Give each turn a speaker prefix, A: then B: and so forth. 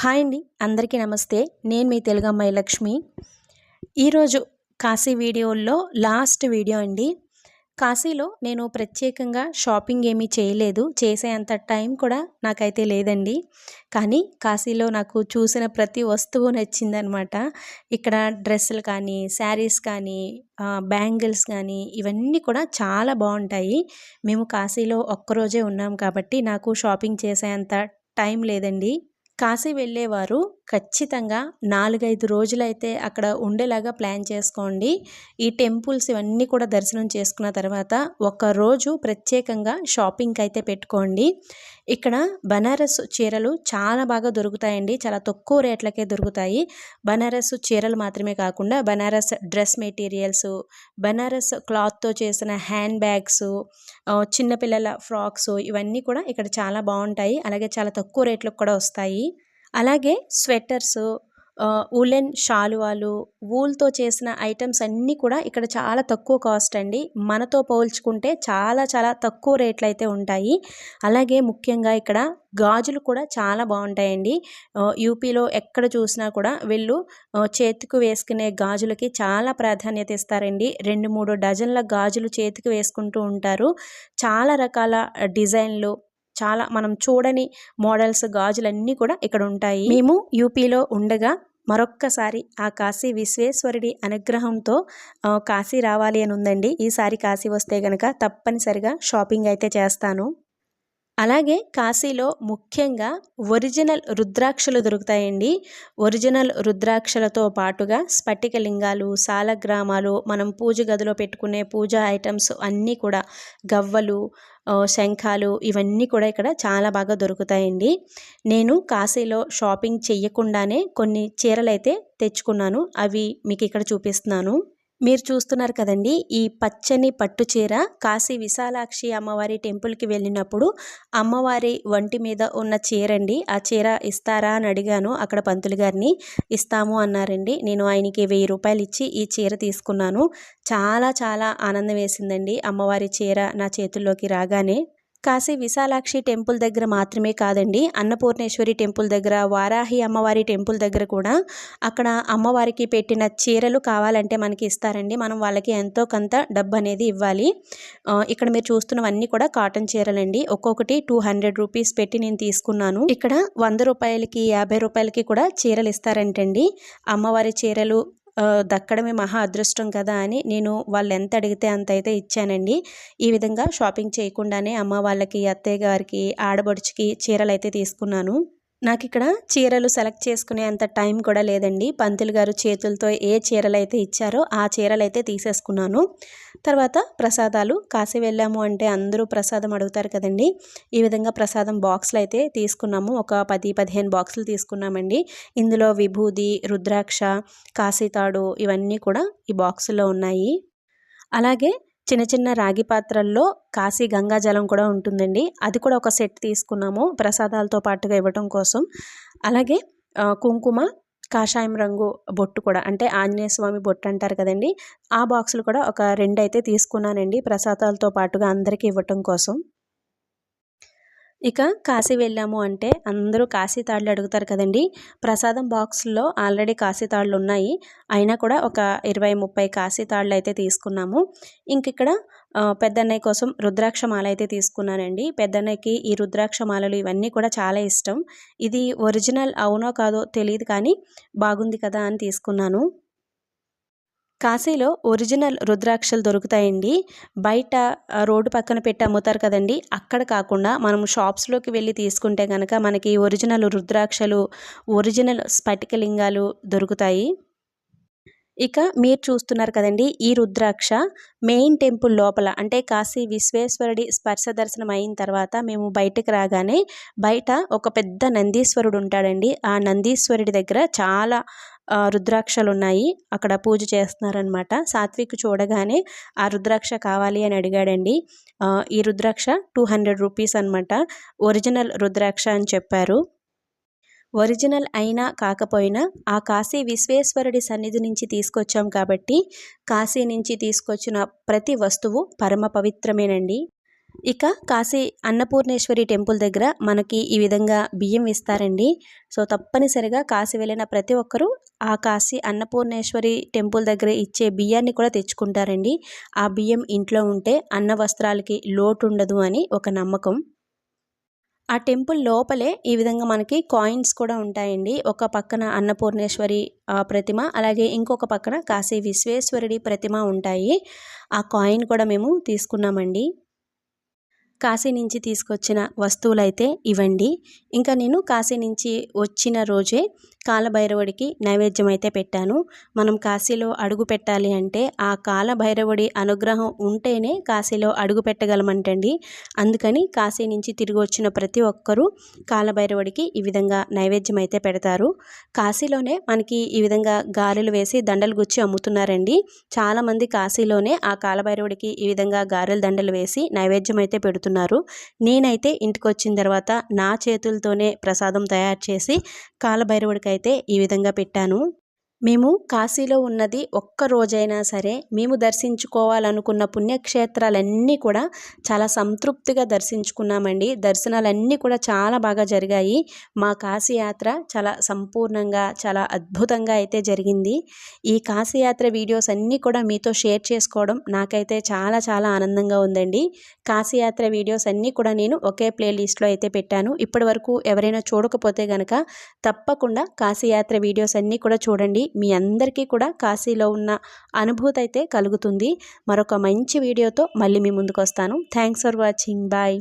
A: Hi అండి అందరికీ నమస్తే. నేను మీ తెలుగు అమ్మాయి లక్ష్మి. ఈరోజు కాశీ వీడియోల్లో లాస్ట్ వీడియో అండి. కాశీలో నేను ప్రత్యేకంగా షాపింగ్ ఏమీ చేయలేదు. చేసేంత టైం కూడా నాకైతే లేదండి. కానీ కాశీలో నాకు చూసిన ప్రతి వస్తువు నచ్చిందనమాట. ఇక్కడ డ్రెస్సులు కానీ శారీస్ కానీ బ్యాంగిల్స్ కానీ ఇవన్నీ కూడా చాలా బాగుంటాయి. మేము కాశీలో ఒక్కరోజే ఉన్నాం కాబట్టి నాకు షాపింగ్ చేసేంత టైం లేదండి. కాశీ వెళ్ళేవారు. ఖచ్చితంగా నాలుగైదు రోజులైతే అక్కడ ఉండేలాగా ప్లాన్ చేసుకోండి. ఈ టెంపుల్స్ ఇవన్నీ కూడా దర్శనం చేసుకున్న తర్వాత ఒక రోజు ప్రత్యేకంగా షాపింగ్కి అయితే పెట్టుకోండి. ఇక్కడ బనారస్ చీరలు చాలా బాగా దొరుకుతాయండి. చాలా తక్కువ రేట్లకే దొరుకుతాయి. బనారస్ చీరలు మాత్రమే కాకుండా బనారస్ డ్రెస్ మెటీరియల్స్ బనారస్ క్లాత్తో చేసిన హ్యాండ్ బ్యాగ్స్ చిన్నపిల్లల ఫ్రాక్స్ ఇవన్నీ కూడా ఇక్కడ చాలా బాగుంటాయి. అలాగే చాలా తక్కువ రేట్లకు కూడా వస్తాయి. అలాగే స్వెటర్స్ ఉలెన్ శాలువాలు వూల్తో చేసిన ఐటమ్స్ అన్నీ కూడా ఇక్కడ చాలా తక్కువ కాస్ట్ అండి. మనతో పోల్చుకుంటే చాలా చాలా తక్కువ రేట్లు అయితే ఉంటాయి. అలాగే ముఖ్యంగా ఇక్కడ గాజులు కూడా చాలా బాగుంటాయండి. యూపీలో ఎక్కడ చూసినా కూడా వీళ్ళు చేతికి వేసుకునే గాజులకి చాలా ప్రాధాన్యత ఇస్తారండి. రెండు మూడు డజన్ల గాజులు చేతికి వేసుకుంటూ ఉంటారు. చాలా రకాల డిజైన్లు చాలా మనం చూడని మోడల్స్ గాజులన్నీ కూడా ఇక్కడ ఉంటాయి. మేము యూపీలో ఉండగా మరొక్కసారి ఆ కాశీ విశ్వేశ్వరుడి అనుగ్రహంతో కాశీ రావాలి అని ఉందండి. ఈసారి కాశీ వస్తే గనక తప్పనిసరిగా షాపింగ్ అయితే చేస్తాను. అలాగే కాశీలో ముఖ్యంగా ఒరిజినల్ రుద్రాక్షలు దొరుకుతాయండి. ఒరిజినల్ రుద్రాక్షలతో పాటుగా స్ఫటిక లింగాలు సాలగ్రామాలు మనం పూజ గదిలో పెట్టుకునే పూజా ఐటమ్స్ అన్నీ కూడా గవ్వలు శంఖాలు ఇవన్నీ కూడా ఇక్కడ చాలా బాగా దొరుకుతాయండి. నేను కాశీలో షాపింగ్ చెయ్యకుండానే కొన్ని చీరలు అయితే తెచ్చుకున్నాను. అవి మీకు ఇక్కడ చూపిస్తున్నాను. మీరు చూస్తున్నారు కదండి ఈ పచ్చని పట్టు చీర కాశీ విశాలాక్షి అమ్మవారి టెంపుల్కి వెళ్ళినప్పుడు అమ్మవారి వంటి మీద ఉన్న చీర అండి ఆ చీర ఇస్తారా అని అడిగాను. అక్కడ పంతులు గారిని ఇస్తాము అన్నారండి. నేను ఆయనకి వెయ్యి రూపాయలు ఇచ్చి ఈ చీర తీసుకున్నాను. చాలా చాలా ఆనందం వేసిందండి అమ్మవారి చీర నా చేతుల్లోకి రాగానే. కాశీ విశాలాక్షి టెంపుల్ దగ్గర మాత్రమే కాదండి అన్నపూర్ణేశ్వరి టెంపుల్ దగ్గర వారాహి అమ్మవారి టెంపుల్ దగ్గర కూడా అక్కడ అమ్మవారికి పెట్టిన చీరలు కావాలంటే మనకి ఇస్తారండి. మనం వాళ్ళకి ఎంతో కొంత డబ్బు అనేది ఇవ్వాలి. ఇక్కడ మీరు చూస్తున్నవన్నీ కూడా కాటన్ చీరలండి. ఒక్కొక్కటి టూ హండ్రెడ్ రూపీస్ పెట్టి నేను తీసుకున్నాను. ఇక్కడ వంద రూపాయలకి యాభై రూపాయలకి కూడా చీరలు ఇస్తారంటండి. అమ్మవారి చీరలు దక్కడమే మహా అదృష్టం కదా అని నేను వాళ్ళు ఎంత అడిగితే అంత అయితే ఇచ్చానండి. ఈ విధంగా షాపింగ్ చేయకుండానే అమ్మ వాళ్ళకి అత్తయ్య గారికి ఆడబడుచుకి చీరలు అయితే తీసుకున్నాను. నాకు ఇక్కడ చీరలు సెలెక్ట్ చేసుకునే అంత టైం కూడా లేదండి. పంతులు గారు చేతులతో ఏ చీరలు అయితే ఇచ్చారో ఆ చీరలు అయితే తీసేసుకున్నాను. తర్వాత ప్రసాదాలు కాశీ వెళ్ళాము అంటే అందరూ ప్రసాదం అడుగుతారు కదండి. ఈ విధంగా ప్రసాదం బాక్సులు అయితే తీసుకున్నాము. ఒక పది పదిహేను బాక్సులు తీసుకున్నామండి. ఇందులో విభూది రుద్రాక్ష కాశీతాడు ఇవన్నీ కూడా ఈ బాక్సుల్లో ఉన్నాయి. అలాగే చిన్న చిన్న రాగి పాత్రల్లో కాశీ గంగా జలం కూడా ఉంటుందండి. అది కూడా ఒక సెట్ తీసుకున్నాము ప్రసాదాలతో పాటుగా ఇవ్వటం కోసం. అలాగే కుంకుమ కాషాయం రంగు బొట్టు కూడా అంటే ఆంజనేయ స్వామి బొట్టు అంటారు కదండి. ఆ బాక్సులు కూడా ఒక రెండు అయితే తీసుకున్నానండి ప్రసాదాలతో పాటుగా అందరికీ ఇవ్వటం కోసం. ఇక కాశీ వెళ్ళాము అంటే అందరూ కాశీ తాళ్ళు అడుగుతారు కదండి. ప్రసాదం బాక్స్లో ఆల్రెడీ కాశీ తాళ్ళు ఉన్నాయి. అయినా కూడా ఒక ఇరవై ముప్పై కాశీ తాళ్ళు అయితే తీసుకున్నాము. ఇంక ఇక్కడ పెద్దన్నయ్య కోసం రుద్రాక్ష మాల అయితే తీసుకున్నానండి. పెద్దన్నయ్యకి ఈ రుద్రాక్ష మాలలు ఇవన్నీ కూడా చాలా ఇష్టం. ఇది ఒరిజినల్ అవునో కాదో తెలియదు కానీ బాగుంది కదా అని తీసుకున్నాను. కాశీలో ఒరిజినల్ రుద్రాక్షలు దొరుకుతాయండి. బయట రోడ్డు పక్కన పెట్టి అమ్ముతారు కదండి. అక్కడ కాకుండా మనం షాప్స్లోకి వెళ్ళి తీసుకుంటే కనుక మనకి ఒరిజినల్ రుద్రాక్షలు ఒరిజినల్ స్ఫటికలింగాలు దొరుకుతాయి. ఇక మీరు చూస్తున్నారు కదండి ఈ రుద్రాక్ష మెయిన్ టెంపుల్ లోపల అంటే కాశీ విశ్వేశ్వరుడి స్పర్శ దర్శనం అయిన తర్వాత మేము బయటకు రాగానే బయట ఒక పెద్ద నందీశ్వరుడు ఉంటాడండి. ఆ నందీశ్వరుడి దగ్గర చాలా రుద్రాక్షలు ఉన్నాయి అక్కడ పూజ చేస్తున్నారనమాట సాత్విక్ చూడగానే ఆ రుద్రాక్ష కావాలి అని అడిగాడండి. ఈ రుద్రాక్ష టూ హండ్రెడ్ రూపీస్ అనమాట ఒరిజినల్ రుద్రాక్ష అని చెప్పారు. ఒరిజినల్ అయినా కాకపోయినా ఆ కాశీ విశ్వేశ్వరుడి సన్నిధి నుంచి తీసుకొచ్చాం కాబట్టి కాశీ నుంచి తీసుకొచ్చిన ప్రతి వస్తువు పరమ పవిత్రమేనండి. ఇక కాశీ అన్నపూర్ణేశ్వరి టెంపుల్ దగ్గర మనకి ఈ విధంగా బియ్యం ఇస్తారండి. సో తప్పనిసరిగా కాశీ వెళ్ళిన ప్రతి ఒక్కరూ ఆ కాశీ అన్నపూర్ణేశ్వరి టెంపుల్ దగ్గర ఇచ్చే బియ్యాన్ని కూడా తెచ్చుకుంటారండి. ఆ బియ్యం ఇంట్లో ఉంటే అన్న వస్త్రాలకి లోటు ఉండదు అని ఒక నమ్మకం. ఆ టెంపుల్ లోపలే ఈ విధంగా మనకి కాయిన్స్ కూడా ఉంటాయండి. ఒక పక్కన అన్నపూర్ణేశ్వరి ప్రతిమ అలాగే ఇంకొక పక్కన కాశీ విశ్వేశ్వరుడి ప్రతిమ ఉంటాయి. ఆ కాయిన్ కూడా మేము తీసుకున్నామండి. కాశీ నుంచి తీసుకొచ్చిన వస్తువులైతే ఇవ్వండి. ఇంకా నేను కాశీ నుంచి వచ్చిన రోజే కాలభైరవుడికి నైవేద్యం అయితే పెట్టాను. మనం కాశీలో అడుగు పెట్టాలి అంటే ఆ కాలభైరవుడి అనుగ్రహం ఉంటేనే కాశీలో అడుగు పెట్టగలమంటండి. అందుకని కాశీ నుంచి తిరిగి వచ్చిన ప్రతి ఒక్కరూ కాలభైరవుడికి ఈ విధంగా నైవేద్యం అయితే పెడతారు. కాశీలోనే మనకి ఈ విధంగా గారెలు వేసి దండలు గుచ్చి అమ్ముతున్నారండి. చాలామంది కాశీలోనే ఆ కాలభైరవుడికి ఈ విధంగా గారెలు దండలు వేసి నైవేద్యం అయితే పెడుతున్నారు. పెడుతున్నారు నేనైతే ఇంటికి వచ్చిన తర్వాత నా చేతులతోనే ప్రసాదం తయారు చేసి కాలభైరవుడికి అయితే ఈ విధంగా పెట్టాను. మేము కాశీలో ఉన్నది ఒక్క రోజైనా సరే మేము దర్శించుకోవాలనుకున్న పుణ్యక్షేత్రాలన్నీ కూడా చాలా సంతృప్తిగా దర్శించుకున్నామండి. దర్శనాలన్నీ కూడా చాలా బాగా జరిగాయి. మా కాశీ యాత్ర చాలా సంపూర్ణంగా చాలా అద్భుతంగా అయితే జరిగింది. ఈ కాశీ యాత్ర వీడియోస్ అన్నీ కూడా మీతో షేర్ చేసుకోవడం నాకైతే చాలా చాలా ఆనందంగా ఉందండి. కాశీ యాత్ర వీడియోస్ అన్నీ కూడా నేను ఒకే ప్లేలిస్ట్లో అయితే పెట్టాను. ఇప్పటి వరకు ఎవరైనా చూడకపోతే గనక తప్పకుండా కాశీయాత్ర వీడియోస్ అన్నీ కూడా చూడండి. మీ అందరికీ కూడా కాశీలో ఉన్న అనుభూతి అయితే కలుగుతుంది. మరొక మంచి వీడియోతో మళ్ళీ మీ ముందుకు వస్తాను థ్యాంక్స్ ఫర్ వాచింగ్ బాయ్